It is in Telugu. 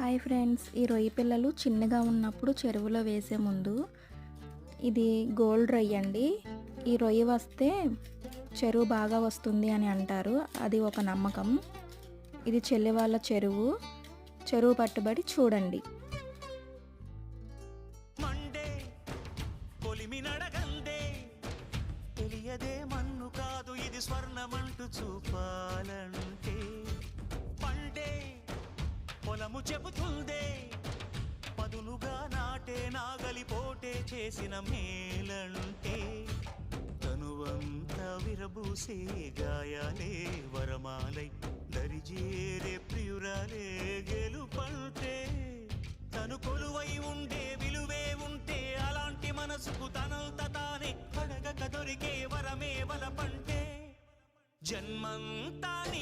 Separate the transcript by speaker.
Speaker 1: హాయ్ ఫ్రెండ్స్ ఈ రొయ్య పిల్లలు చిన్నగా ఉన్నప్పుడు చెరువులో వేసే ముందు ఇది గోల్డ్ రొయ్య అండి. ఈ రొయ్య వస్తే చెరువు బాగా వస్తుంది అని అంటారు. అది ఒక నమ్మకం. ఇది చెల్లి వాళ్ళ చెరువు. చెరువు పట్టుబడి చూడండి.
Speaker 2: తెలియదే మన్ను కాదు ఇది స్వర్ణమంటూ చూపాలను. పొలము చెబుతుందే. పదునుగా నాటే నాగలి పోటే చేసిన మేలంటే తనువంత విరబూసే గాయాలే వరమాలై దరిజేరే ప్రియురాలే గెలుపంటే. తను కొలువై ఉండే విలువే ఉంటే అలాంటి మనసుకు తనంత తానే అడగక దొరికే వరమే వలపంటే. జన్మంతా నీ